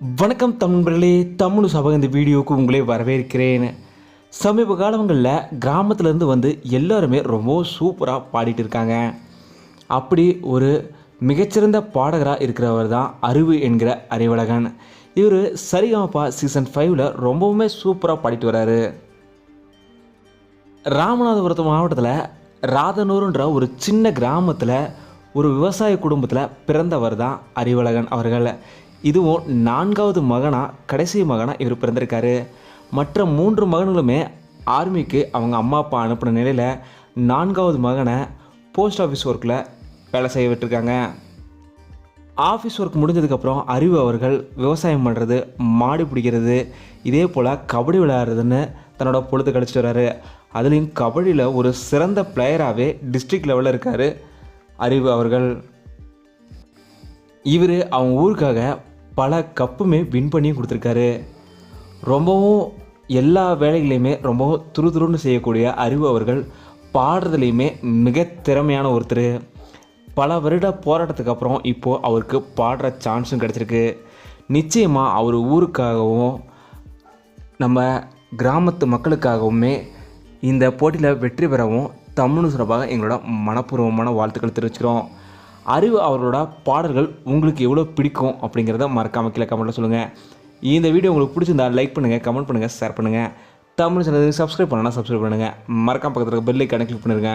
வணக்கம் தமிழர்களே தமிழ் சபக இந்த வீடியோவுக்கு உங்களே வரவேற்கிறேன். சமீப காலங்களில் கிராமத்துலேருந்து வந்து எல்லாருமே ரொம்ப சூப்பராக பாடிட்டு இருக்காங்க. அப்படி ஒரு மிகச்சிறந்த பாடகராக இருக்கிறவர் தான் அறிவு என்கிற அறிவழகன். இவர் சரிகமப்பா சீசன் ஃபைவ்ல ரொம்பவுமே சூப்பராக பாடிட்டு வர்றாரு ராமநாதபுரத்து மாவட்டத்தில் ராதனூருன்ற ஒரு சின்ன கிராமத்தில் ஒரு விவசாய குடும்பத்தில் பிறந்தவர் தான் அறிவழகன் அவர்கள். இதுவும் நான்காவது மகனாக கடைசி மகனாக இவர் பிறந்திருக்காரு. மற்ற மூன்று மகன்களுமே ஆர்மிக்கு அவங்க அம்மா அப்பா அனுப்பின நிலையில் நான்காவது மகனை போஸ்ட் ஆஃபீஸ் ஒர்க்கில் வேலை செய்ய விட்டுருக்காங்க. ஆஃபீஸ் ஒர்க் முடிஞ்சதுக்கப்புறம் அறிவு அவர்கள் விவசாயம் பண்ணுறது மாடு பிடிக்கிறது இதே போல் கபடி விளையாடுறதுன்னு தன்னோட பொழுது கழிச்சிட்டு வர்றாரு அதுலேயும் கபடியில் ஒரு சிறந்த பிளேயராகவே டிஸ்ட்ரிக்ட் லெவலில் இருக்கார் அறிவு அவர்கள். இவர் அவங்க ஊருக்காக பல கப்புமே வின் பண்ணியும் கொடுத்துருக்காரு. ரொம்பவும் எல்லா வேலைகளையுமே ரொம்பவும் துருதுருன்னு செய்யக்கூடிய அறிவு அவர்கள் பாடுறதுலேயுமே மிக திறமையான ஒருத்தர். பல வருட போராட்டத்துக்கு அப்புறம் இப்போது அவருக்கு பாடுற சான்ஸும் கிடச்சிருக்கு. நிச்சயமாக அவர் ஊருக்காகவும் நம்ம கிராமத்து மக்களுக்காகவுமே இந்த போட்டியில் வெற்றி பெறவும் தமிழ் சிறப்பாக எங்களோட மனப்பூர்வமான வாழ்த்துக்கள் தெரிவிச்சுக்கிறோம். அறிவு அவர்களோட பாடல்கள் உங்களுக்கு எவ்வளோ பிடிக்கும் அப்படிங்கிறத மறக்காம கீழே கமெண்ட்டில் சொல்லுங்கள் இந்த வீடியோ உங்களுக்கு பிடிச்சிருந்தா லைக் பண்ணுங்கள் கமெண்ட் பண்ணுங்கள் ஷேர் பண்ணுங்கள் தமிழ் சேனலுக்கு சப்ஸ்கிரைப் பண்ணலாம் சப்ஸ்கிரைப் பண்ணுங்கள் மறக்காம பக்கத்தில் பெல் ஐக்கானை கிளிக் பண்ணிருங்க.